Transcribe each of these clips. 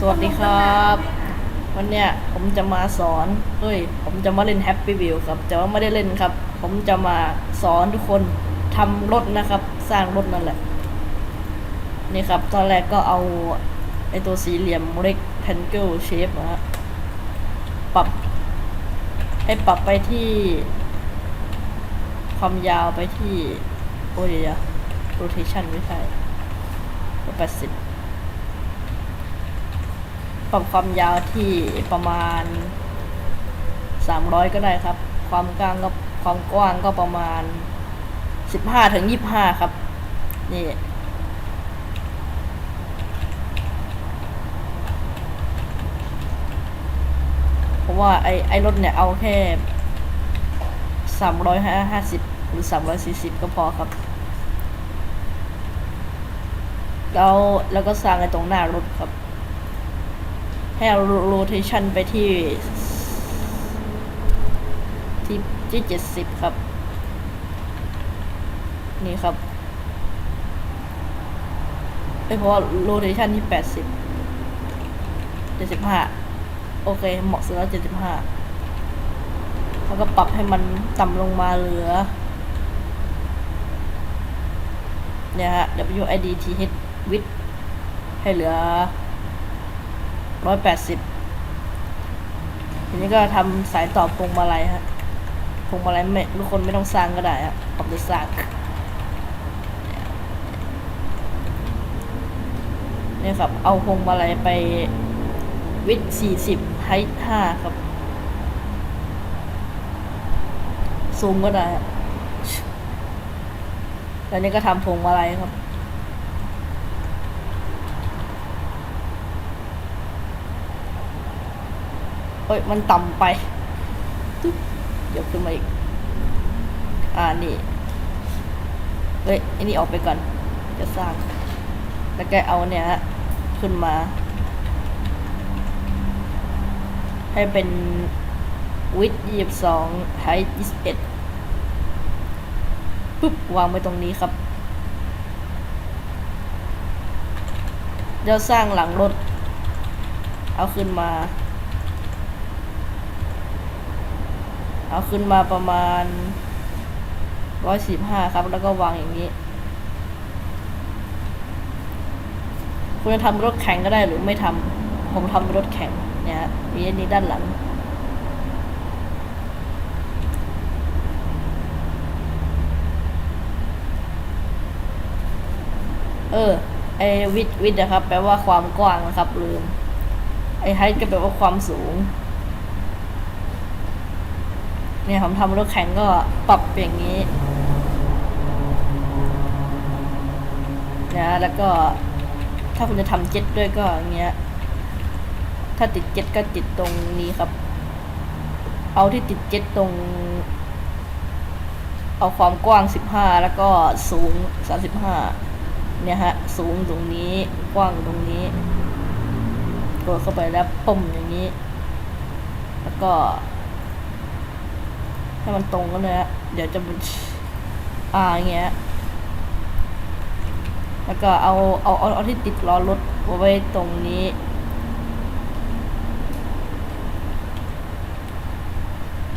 สวัสดีครับ วันเนี้ยผมจะมาสอนเอ้ย ผมจะมาเล่น Happy Wheel ครับแต่ว่าไม่ได้เล่นครับ ผมจะมาสอนทุกคนทำรถนะครับ สร้างรถนั่นแหละ นี่ครับ ตอนแรกก็เอาไอตัวสี่เหลี่ยม rectangle shape นะฮะปรับ ให้ปรับไปที่ ความยาวไปที่ โอ้ยเดี๋ยว rotation ไม่ใช่แปดสิบ ปรับความยาวที่ประมาณ 300 ก็ได้ครับ ความกว้างก็ความกว้างก็ประมาณ 15ถึง25 ครับ นี่เพราะว่าไอไอรถเนี่ยเอาแค่350 หรือ 340 ก็พอครับแล้วแล้วก็สร้างไอตรงหน้ารถครับ ให้เอาโรเทชันไปที่ที่ที่เจ็ดสิบครับ นี่ครับไม่เพราะว่าโรเทชันที่แปดสิบเจ็ดสิบห้าโอเค เหมาะสุดแล้วเจ็ดสิบห้าแล้วก็ปรับให้มันต่ำลงมาเหลือ เนี่ยฮะ WID TH width ให้เหลือ ร้อยแปดสิบทีนี้ก็ทำสายต่อพวงมาลัยฮะพวงมาลัยไม่ทุกคนไม่ต้องสร้างก็ได้ฮะผมจะสร้างเนี่ยครับ เอาพวงมาลัยไปวิดสี่สิบไฮท์ห้าครับ ซูมก็ได้ฮะแล้วนี่ก็ทำพวงมาลัยครับ เฮ้ย มันต่ำไปตึ๊บยกขึ้นมาอีก อ่า นี่ เฮ้ย อันนี้ออกไปก่อน จะสร้าง แล้วก็เอาเนี่ยฮะ ขึ้นมา ให้เป็นวิดยี่สิบสองไฮยี่สิบเอ็ดปุ๊บ วางไว้ตรงนี้ครับเดี๋ยวสร้างหลังรถ เอาขึ้นมา เอาขึ้นมาประมาณร้อยสิบห้าครับ แล้วก็วางอย่างนี้ คุณจะทำรถแข่งก็ได้หรือไม่ทำผมทำรถแข่งเนี่ยมีอันนี้ด้านหลังเออไอวิดวิดนะครับ แปลว่าความกว้างนะครับลืมไอไฮก็แปลว่าความสูง เนี่ยผมทำรถแข่งก็ปรับอย่างนี้นะแล้วก็ถ้าคุณจะทำเจ็ตด้วยก็อย่างเงี้ย ถ้าติดเจ็ตก็ติดตรงนี้ครับ เอาที่ติดเจ็ตตรง เอาความกว้าง15แล้วก็สูง35เนี่ยฮะ สูงตรงนี้กว้างตรงนี้กดเข้าไปแล้วปุ่มอย่างนี้ แล้วก็ ให้มันตรงกันเลยฮะเดี๋ยวจะเป็นอ่าอย่างเงี้ยแล้วก็เอาเอาเอาเอาที่ติดล้อรถไว้ตรงนี้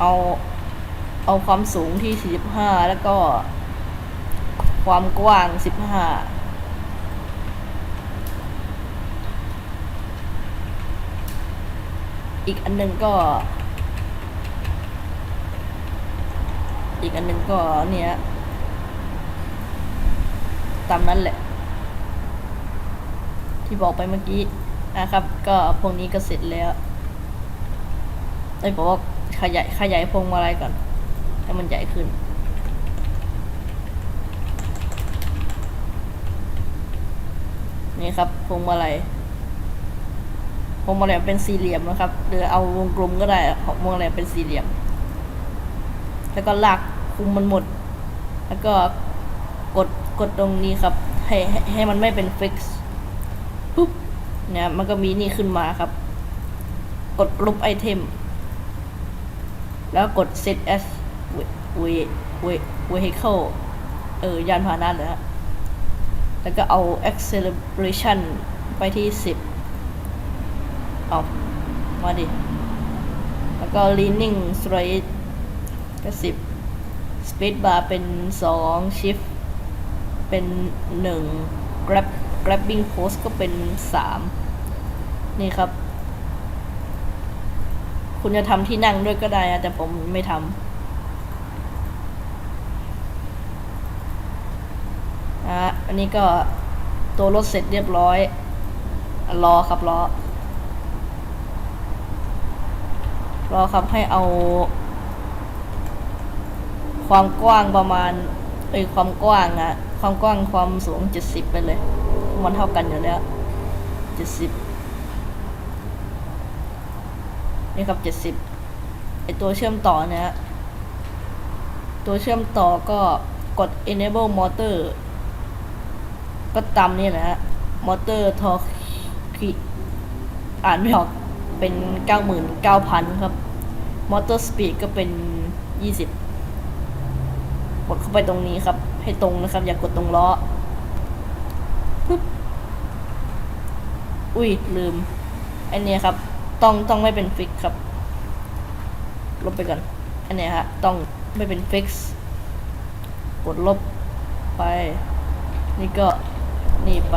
เอาเอาความสูงที่ 45 แล้วก็ความกว้าง 15 อีกอันหนึ่งก็ อีกอันหนึ่งก็เนี่ยตามนั้นแหละ ที่บอกไปเมื่อกี้นะครับ ก็พวกนี้ก็เสร็จแล้วไอ้บอกว่าขยายขยายพวงมาลัยก่อนให้มันใหญ่ขึ้นนี่ครับพวงมาลัยพวงมาลัยเป็นสี่เหลี่ยมนะครับหรือเอาวงกลมก็ได้พวงมาลัยเป็นสี่เหลี่ยม แล้วก็ลาก คุมมันหมด แล้วก็กดกดตรงนี้ครับ ให้ให้มันไม่เป็นฟิกซ์ปุ๊บเนี่ยมันก็มีนี่ขึ้นมาครับ กดลบไอเทม แล้วกด set as vehicle เออยานพาหนะนะฮะแล้วก็เอา acceleration ไปที่ 10 เอามาดิ แล้วก็ leaning straight ก็ สิบ speed bar เป็นสอง shift เป็นหนึ่ง grab grabbing post ก็เป็นสามนี่ครับ คุณจะทำที่นั่งด้วยก็ได้นะแต่ผมไม่ทำอะอันนี้ก็ตัวรถเสร็จเรียบร้อยรอครับรอรอครับให้เอา ความกว้างประมาณเอ้ยความกว้างอะความกว้างความสูงเจ็ดสิบไปเลย มันเท่ากันอยู่แล้วเจ็ดสิบนี่ครับเจ็ดสิบไอตัวเชื่อมต่อเนี่ยฮะตัวเชื่อมต่อก็กด enable motor ก็ตามนี่แหละฮะ motor torque อ่านไม่ออกเป็น 99,000 ครับ motor speed ก็เป็น 20 กดเข้าไปตรงนี้ครับ ให้ตรงนะครับ อย่ากดตรงล้อปึ๊บอุ้ยลืมอันเนี้ยครับ ต้องต้องไม่เป็นฟิกครับ ลบไปก่อน อันเนี้ยฮะต้องไม่เป็นฟิกกดลบไป นี่ก็นี่ไป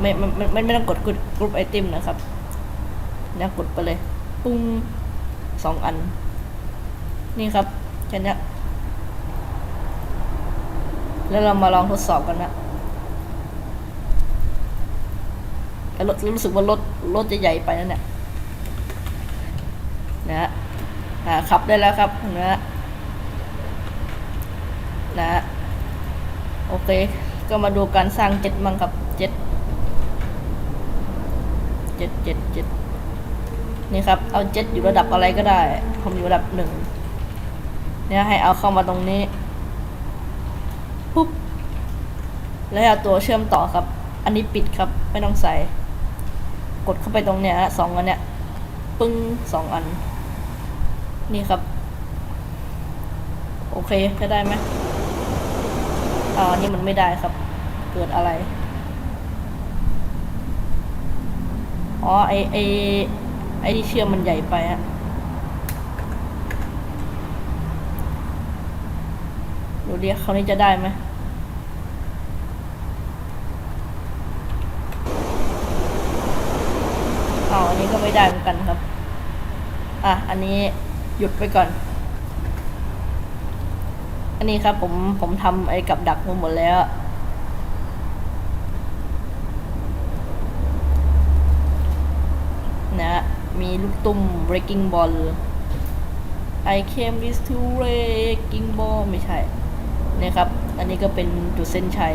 ไม่ไม่ไม่ไม่ไม่ต้องกดกดกรุ๊ปไอเทมนะครับเนี่ยกดไปเลย ปุ้งสองอัน นี่ครับแค่นี้ แล้วเรามาลองทดสอบกันนะแต่รถรู้สึกว่ารถรถจะใหญ่ไปนั่นแหละนะฮะขับได้แล้วครับนะฮะนะฮะโอเค ก็มาดูการสร้างเจ็ตมั่งคับเจ็ตเจ็ดเจ็ดเจ็ดนี่ครับ เอาเจ็ตอยู่ระดับอะไรก็ได้ ผมอยู่ระดับหนึ่งเนี่ยให้เอาเข้ามาตรงนี้ ปุ๊บ แล้วเอาตัวเชื่อมต่อครับ อันนี้ปิดครับ ไม่ต้องใส่ กดเข้าไปตรงเนี้ยสองอันเนี้ยปึ้งสองอัน นี่ครับ โอเคจะได้ไหมอ่าอันนี่มันไม่ได้ครับ เกิดอะไร อ๋อ ไอไอไอที่เชื่อมมันใหญ่ไปฮะดูดิครานี้จะได้ไหม อ๋ออันนี้ก็ไม่ได้เหมือนกันครับ อะ อันนี้หยุดไปก่อน อันนี้ครับผมผมทำไอ้กับดักมาหมดแล้วนะมีลูกตุ้ม breaking ball I came this to breaking ball ไม่ใช่เนี่ยครับ อันนี้ก็เป็นจุดเส้นชัย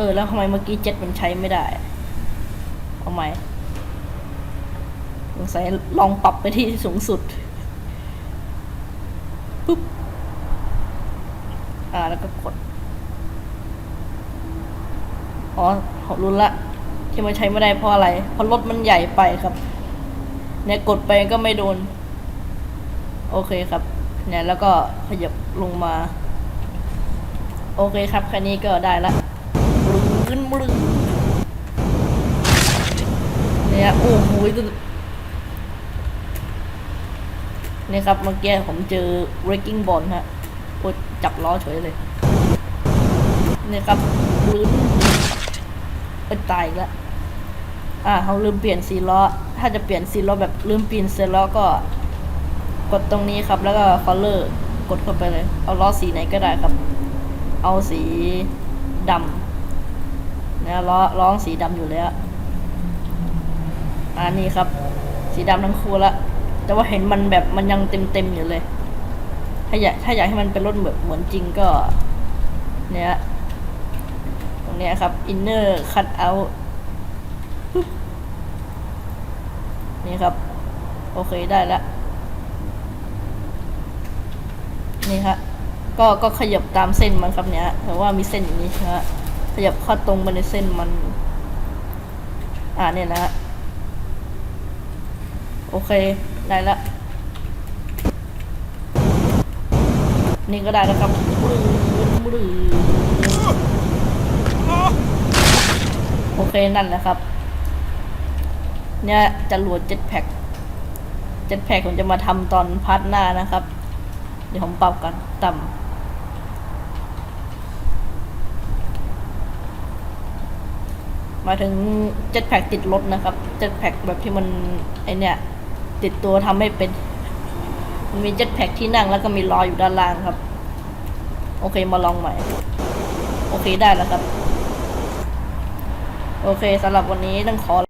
ออแล้วทำไมเมื่อกี้เจ็ตมันใช้ไม่ได้ เอาใหม่สงสัยลองปรับไปที่สูงสุด ปุ๊บ อ่าแล้วก็กด อ๋อผมรู้ละ ที่มันใช้ไม่ได้เพราะอะไร เพราะรถมันใหญ่ไปครับ เนี่ยกดไปก็ไม่โดน โอเคครับ เนี่ยแล้วก็ขยับลงมา โอเคครับแค่นี้ก็ได้ละ ขึ้นบลึงเนี่ยโอ้โหเนี่ยครับเมื่อกี้ผมเจอ breaking ball ฮะโอ้จับล้อเฉยเลยเนี่ยครับบลึงไปตายอีกแล้วอ่าเขาลืมเปลี่ยนสีล้อ ถ้าจะเปลี่ยนสีล้อแบบลืมเปลี่ยนสีล้อก็ กดตรงนี้ครับ แล้วก็ color กดเข้าไปเลย เอาล้อสีไหนก็ได้ครับ เอาสีดำ นะล้อล้อสีดำอยู่แล้วอันนี้ครับ สีดำทั้งคู่ละแต่ว่าเห็นมันแบบมันยังเต็มเต็มอยู่เลย ถ้าอยากถ้าอยากให้มันเป็นรถแบบเหมือนจริงก็ เนี่ยตรงเนี้ยครับ inner cut out ปึ๊บนี่ครับ โอเคได้แล้วนี่ครับก็ก็ขยับตามเส้นมันครับเนี้ยแต่ว่ามีเส้นอย่างนี้นะฮะ ขยับข้าตรงไปในเส้นมัน อ่าเนี่ยนะฮะโอเค ได้ละ นี่ก็ได้แล้วครับปึ้งหรือโอเค นั่นแหละครับ เนี่ยจะรวดเจ็ตแพ็กเจ็ตแพ็กผมจะมาทำตอนพาร์ทหน้านะครับ เดี๋ยวผมปรับกันต่ำ มาถึงเจ็ตแพ็กติดรถนะครับเจ็ตแพ็กแบบที่มันไอเนี่ย ติดตัวทำให้เป็นมันมีเจ็ตแพ็กที่นั่งแล้วก็มีล้ออยู่ด้านล่างครับ โอเคมาลองใหม่ โอเคได้แล้วครับ โอเคสำหรับวันนี้ต้องขอ